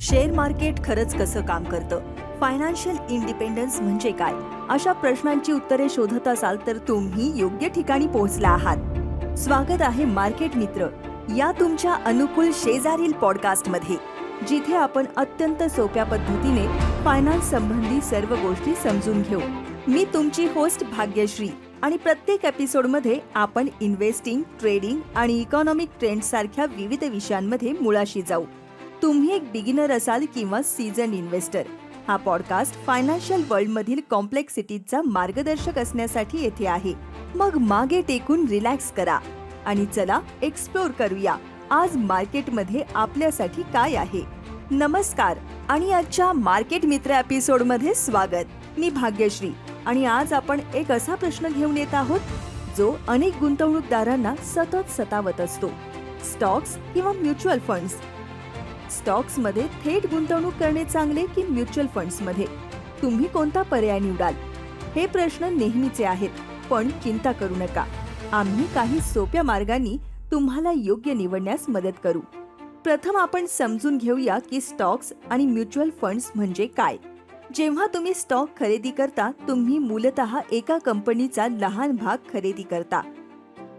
Share market खरंच कसं काम करतं? फायनान्शियल इंडिपेंडन्स म्हणजे काय? अशा प्रश्नांची उत्तरे शोधत असाल तर तुम्ही योग्य ठिकाणी पोहोचला आहात. स्वागत आहे मार्केट मित्र. या तुमच्या अनुकूल शेजारील पॉडकास्टमध्ये जिथे आपण अत्यंत सोप्या पद्धतीने फायनान्स संबंधी सर्व गोष्टी समजून घेऊ. मी तुमची होस्ट भाग्यश्री आणि प्रत्येक एपिसोडमध्ये आपण इन्व्हेस्टिंग ट्रेडिंग आणि इकॉनॉमिक ट्रेंड सारख्या विविध विषयांमध्ये मुळाशी जाऊ. तुम्ही एक बिगिनर असाल किंवा सीझन इन्व्हेस्टर हा पॉडकास्ट फायनान्शियल वर्ल्डमधील कॉम्प्लेक्सिटीचा मार्गदर्शक असण्यासाठी येथे आहे. मग मागे टेकून रिलॅक्स करा. आणि चला एक्सप्लोर करूया. आज मार्केटमध्ये आपल्यासाठी काय आहे? नमस्कार आणि आजच्या मार्केट मित्र एपिसोडमध्ये स्वागत. मी भाग्यश्री. आणि आज आपण एक असा प्रश्न घेऊन येत आहोत जो अनेक गुंतवणूकदारांना सतत सतावत असतो. स्टॉक्स किंवा म्युच्युअल फंड्स स्टॉक्समध्ये थेट गुंतवणूक करणे चांगले की म्युच्युअल फंड्समध्ये? तुम्ही कोणता पर्याय निवडाल? हे प्रश्न नेहमीचे आहेत पण चिंता करू नका. आम्ही काही सोप्या मार्गांनी तुम्हाला योग्य निवडण्यास मदत करू. प्रथम आपण समजून घेऊया की स्टॉक्स आणि म्युच्युअल फंड्स म्हणजे काय. जेव्हा तुम्ही स्टॉक खरेदी करता तुम्ही मूलतः एका कंपनीचा लहान भाग खरेदी करता.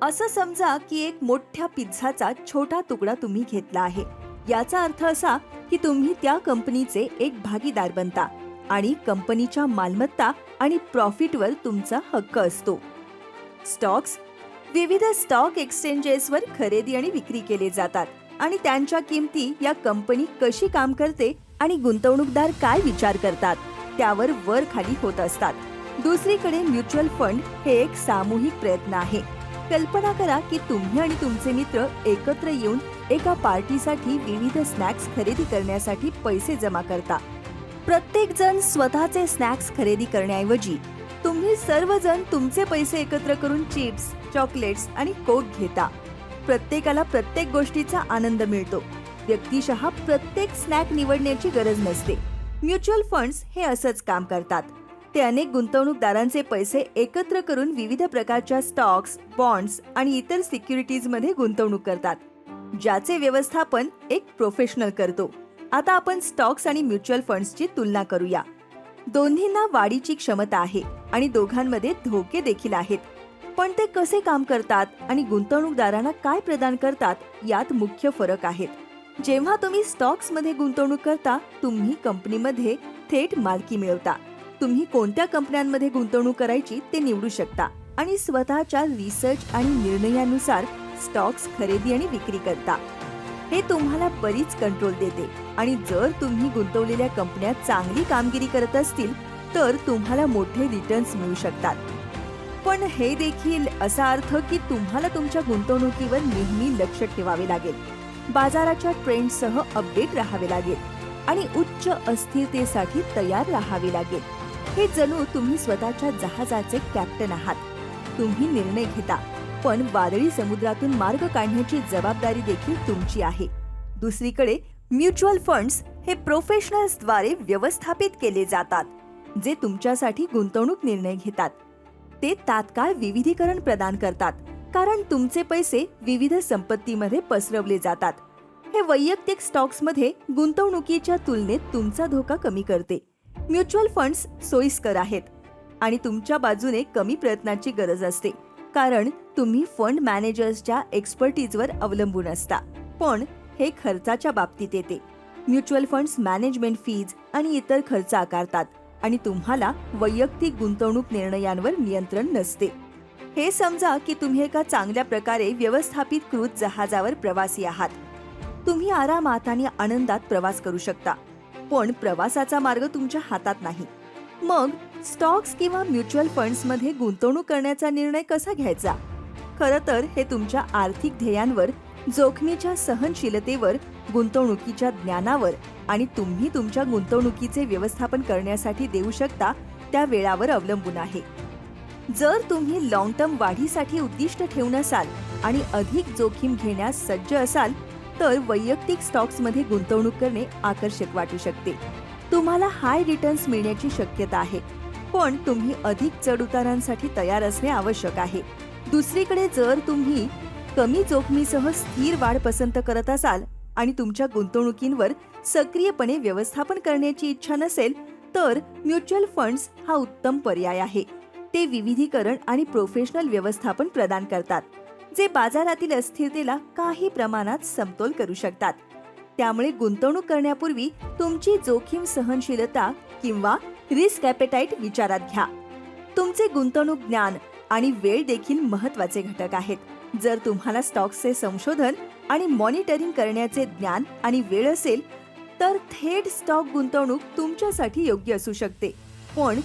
असं समजा की एक मोठ्या पिझ्झाचा छोटा तुकडा तुम्ही घेतला आहे. याचा अर्थ असा की तुम्ही त्या कंपनीचे एक भागीदार बनता आणि कंपनीच्या मालमत्ता आणि प्रॉफिटवर तुमचा हक्क असतो. स्टॉक्स विविध स्टॉक एक्सचेंजेसवर खरेदी आणि विक्री केले जातात आणि त्यांच्या किमती या कंपनी कशी काम करते आणि गुंतवणूकदार काय विचार करतात त्यावर वर खाली होत असतात. दुसरीकडे म्युच्युअल फंड हे एक सामूहिक प्रयत्न आहे. कल्पना करा की तुम्ही आणि तुमचे मित्र एकत्र येऊन एका पार्टीसाठी विविध स्नॅक्स खरेदी करण्यासाठी पैसे जमा करता. प्रत्येक जण स्वतःचे स्नॅक्स खरेदी करण्याऐवजी तुम्ही सर्वजण तुमचे पैसे एकत्र करून चिप्स चॉकलेट्स आणि कोक घेता. प्रत्येकाला प्रत्येक गोष्टीचा आनंद मिळतो. व्यक्तिशः प्रत्येक स्नॅक निवडण्याची गरज नसते. म्युच्युअल फंड्स हे असंच काम करतात. ते अनेक गुंतवणूकदारांचे पैसे एकत्र करून विविध प्रकारच्या स्टॉक्स बॉन्ड्स आणि इतर सिक्युरिटीजमध्ये गुंतवणूक करतात. ज्याचे व्यवस्थापन एक प्रोफेशनल करतो. आता आपण स्टॉक्स आणि म्युच्युअल फंड्सची तुलना करूया. दोन्हींना वाढीची क्षमता आहे आणि दोघांमध्ये धोके देखील आहेत. पण ते कसे काम करतात आणि गुंतवणूकदारांना काय प्रदान करतात यात मुख्य फरक आहेत. जेव्हा तुम्ही स्टॉक्समध्ये गुंतवणूक करता तुम्ही कंपनीमध्ये थेट मालकी मिळवता. तुम्ही कोणत्या कंपन्यांमध्ये गुंतवणूक करायची ते निवडू शकता आणि स्वतःच्या रिसर्च आणि निर्णयानुसार स्टॉक्स खरेदी आणि विक्री करता. हे तुम्हाला बरीच कंट्रोल देते आणि जर तुम्ही गुंतवलेल्या कंपन्या चांगली कामगिरी करत असतील तर तुम्हाला मोठे रिटर्न्स मिळू शकतात. पण हे देखील असा अर्थ की तुम्हाला तुमच्या गुंतवणुकीवर नेहमी लक्ष ठेवावे लागेल. बाजाराच्या ट्रेंडसह अपडेट राहावे लागेल आणि उच्च अस्थिरतेसाठी तयार राहावे लागेल. हे जणू तुम्ही स्वतःच्या जहाजाचे कॅप्टन आहात. तुम्ही निर्णय घेता. पण वादळी समुद्रातून मार्ग काढण्याची जबाबदारी देखील तुमची आहे. दुसरीकडे म्युच्युअल फंड्स हे प्रोफेशनल्सद्वारे व्यवस्थापित केले जातात जे तुमच्यासाठी गुंतवणूक निर्णय घेतात. ते तात्काळ विविधीकरण प्रदान करतात कारण तुमचे पैसे विविध संपत्तीमध्ये पसरवले जातात. हे वैयक्तिक स्टॉक्समध्ये गुंतवणुकीच्या तुलनेत तुमचा धोका कमी करते. म्युच्युअल फंड्स सोयीस्कर आहेत आणि तुमच्या बाजूने कमी प्रयत्नांची गरज असते. कारण तुम्ही फंड मॅनेजर्सच्या एक्सपर्टीजवर अवलंबून असता. पण हे खर्चाच्या बाबतीत येते. म्युच्युअल फंड्स मॅनेजमेंट फीज आणि इतर खर्च आकारतात आणि तुम्हाला वैयक्तिक गुंतवणूक निर्णयांवर नियंत्रण नसते. हे समजा की तुम्ही एका चांगल्या प्रकारे व्यवस्थापित कृत जहाजावर प्रवासी आहात. तुम्ही आरामात आणि आनंदात प्रवास करू शकता. पण प्रवासाचा मार्ग तुमच्या हातात नाही. मग स्टॉक्स किंवा म्युच्युअल फंड्समध्ये गुंतवणूक करण्याचा निर्णय कसा घ्यायचा? खरं तर हे तुमच्या आर्थिक ध्येयांवर जोखमीच्या सहनशीलतेवर गुंतवणुकीच्या ज्ञानावर आणि तुम्ही तुमच्या गुंतवणुकीचे व्यवस्थापन करण्यासाठी देऊ शकता त्या वेळावर अवलंबून आहे. जर तुम्ही लॉंग टर्म वाढीसाठी उद्दिष्ट ठेवून असाल आणि अधिक जोखीम घेण्यास सज्ज असाल तर वैयक्तिक स्टॉक्समध्ये गुंतवणूक करणे आकर्षक वाटू शकते. तुम्हाला हाय रिटर्न्स मिळण्याची शक्यता आहे. पण तुम्ही अधिक चढउतारांसाठी तयार असणे आवश्यक आहे. दुसरीकडे जर तुम्ही कमी जोखमीसह स्थिर वाढ पसंत करत असाल आणि तुमच्या गुंतवणुकींवर सक्रियपणे व्यवस्थापन करण्याची इच्छा नसेल तर म्युच्युअल फंड्स हा उत्तम पर्याय आहे. ते विविधीकरण आणि प्रोफेशनल व्यवस्थापन प्रदान करतात जे बाजारातील अस्थिरतेला काही प्रमाणात समतोल करू शकतात. त्यामुळे गुंतवणूक करण्यापूर्वी तुमची जोखीम सहनशीलता किंवा रिस्क ॲपेटाईट विचारात घ्या. तुमचे गुंतवणूक ज्ञान आणि वेळ देखील महत्त्वाचे घटक आहेत. जर तुम्हाला स्टॉक्सचे संशोधन आणि मॉनिटरिंग करण्याचे ज्ञान आणि वेळ असेल तर थेट स्टॉक गुंतवणूक तुमच्यासाठी योग्य असू शकते. पण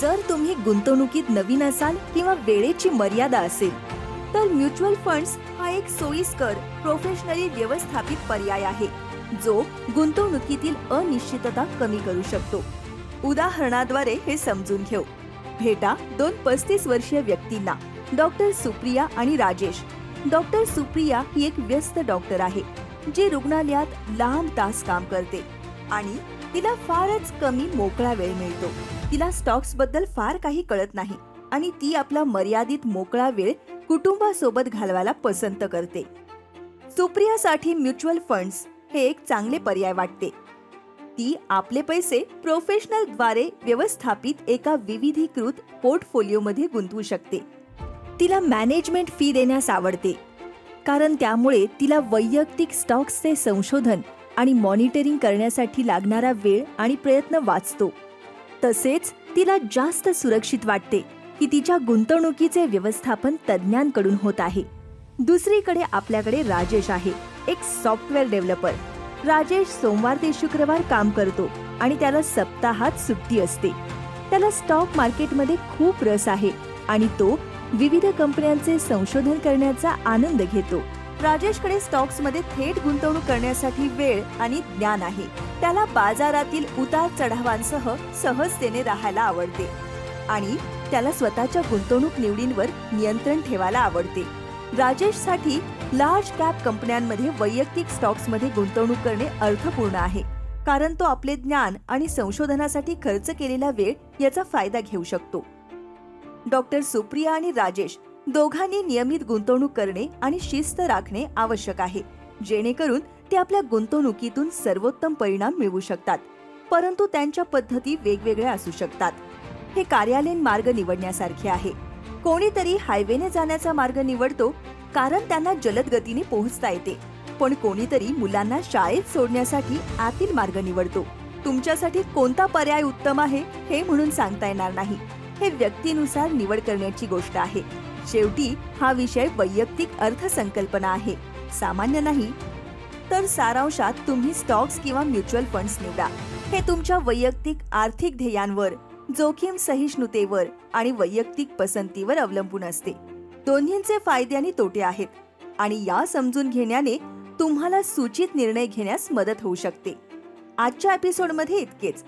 जर तुम्ही गुंतवणुकीत नवीन असाल किंवा वेळेची मर्यादा असेल तर म्युच्युअल फंड्स हा एक सोयीस्कर प्रोफेशनली व्यवस्थापित पर्याय आहे. जो गुंतवणुकीतील अनिश्चितता कमी करू शकतो. उदाहरणाद्वारे हे समजून घेऊ. भेटा दोन पस्तीस वर्षीय व्यक्तींना डॉक्टर सुप्रिया आणि राजेश. डॉक्टर सुप्रिया ही एक व्यस्त डॉक्टर आहे जी रुग्णालयात लांब तास काम करते आणि तिला फारच कमी मोकळा वेळ मिळतो. तिला स्टॉक्सबद्दल फार काही कळत नाही आणि ती आपला मर्यादित मोकळा वेळ कुटुंबासोबत घालवायला पसंत करते. सुप्रियासाठी म्युच्युअल फंड्स हे एक चांगले पर्याय वाटते. ती आपले पैसे प्रोफेशनलद्वारे व्यवस्थापित एका विविधीकृत पोर्टफोलिओमध्ये गुंतवू शकते. तिला मॅनेजमेंट फी देण्यास आवडते. कारण त्यामुळे तिला वैयक्तिक स्टॉक्सचे संशोधन आणि मॉनिटरिंग करण्यासाठी लागणारा वेळ आणि प्रयत्न वाचतो. तसेच तिला जास्त सुरक्षित वाटते की तिच्या गुंतवणुकीचे व्यवस्थापन तज्ज्ञांकडून होत आहे. दुसरीकडे आपल्याकडे राजेश आहे. एक सॉफ्टवेअर डेव्हलपर राजेश सोमवार ते शुक्रवार काम करतो आणि त्याला सप्ताहात सुट्टी असते. त्याला स्टॉक मार्केटमध्ये खूप रस आहे आणि तो विविध कंपन्यांचे संशोधन करण्याचा आनंद घेतो. राजेशकडे स्टॉक्समध्ये थेट गुंतवणूक करण्यासाठी वेळ आणि ज्ञान आहे. त्याला बाजारातील उतार चढावांसह सहजतेने राहायला आवडते आणि त्याला स्वतःच्या गुंतवणूक निवडींवर नियंत्रण ठेवायला आवडते. राजेशसाठी लार्ज कॅप कंपन्यांमध्ये वैयक्तिक स्टॉक्समध्ये गुंतवणूक करणे अर्थपूर्ण आहे. कारण तो आपले ज्ञान आणि संशोधनासाठी खर्च केलेला वेळ याचा फायदा घेऊ शकतो. डॉक्टर सुप्रिया आणि राजेश दोघांनी नियमित गुंतवणूक करणे आणि शिस्त राखणे आवश्यक आहे. जेणेकरून ते आपल्या गुंतवणुकीतून सर्वोत्तम परिणाम मिळवू शकतात. परंतु त्यांच्या पद्धती वेगवेगळ्या असू शकतात. हे कार्यालयीन मार्ग निवडण्यासारखे आहे. कोणीतरी हायवेने जाण्याचा मार्ग निवडतो कारण त्यांना जलद गतीने पोहोचता येते. पण कोणीतरी मुलांना शाळेत सोडण्यासाठी आतील मार्ग निवडतो. तुमच्यासाठी कोणता पर्याय उत्तम आहे हे म्हणून सांगता येणार नाही. हे व्यक्तीनुसार निवड करण्याची गोष्ट आहे. शेवटी हा विषय वैयक्तिक अर्थसंकल्पना आहे. सामान्य नाही. तर सारांशात तुम्ही स्टॉक्स किंवा म्युच्युअल फंड्स निवडा. हे तुमच्या वैयक्तिक आर्थिक ध्येयांवर जोखीम सहिष्णुतेवर आणि वैयक्तिक पसंतीवर अवलंबून असते. दोन्हींचे फायदे आणि तोटे आहेत आणि या समजून घेण्याने तुम्हाला सूचित निर्णय घेण्यास मदत होऊ शकते. आजच्या एपिसोडमध्ये इतकेच.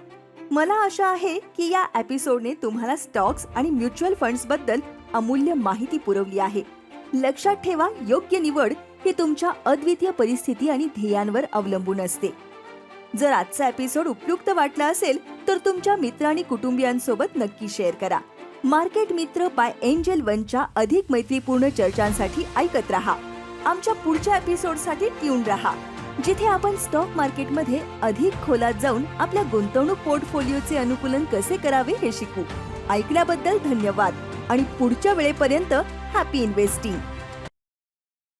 मला आशा आहे की या एपिसोडने तुम्हाला स्टॉक्स आणि म्युच्युअल फंड्सबद्दल अमूल्य माहिती पुरवली आहे. लक्षात ठेवा योग्य निवड ही तुमच्या अद्वितीय परिस्थिती आणि ध्येयांवर अवलंबून असते. जर आजचा एपिसोड उपयुक्त वाटला असेल तर तुमच्या मित्र आणि कुटुंबियांसोबत नक्की शेअर करा. मार्केट मित्र बाय एंजल वनच्या अधिक मैत्रीपूर्ण चर्चांसाठी ऐकत रहा. आमच्या पुढच्या एपिसोडसाठी ट्यून रहा. जिथे आपण स्टॉक मार्केटमध्ये अधिक खोलात जाऊन आपल्या गुंतवणूक पोर्टफोलिओचे अनुकूलन कसे करावे हे शिकू. ऐकल्याबद्दल धन्यवाद आणि पुढच्या वेळेपर्यंत happy investing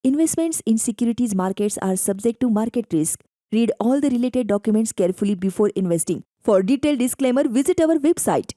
investments in securities markets are subject to market risk Read all the related documents carefully before investing. For detailed disclaimer, visit our website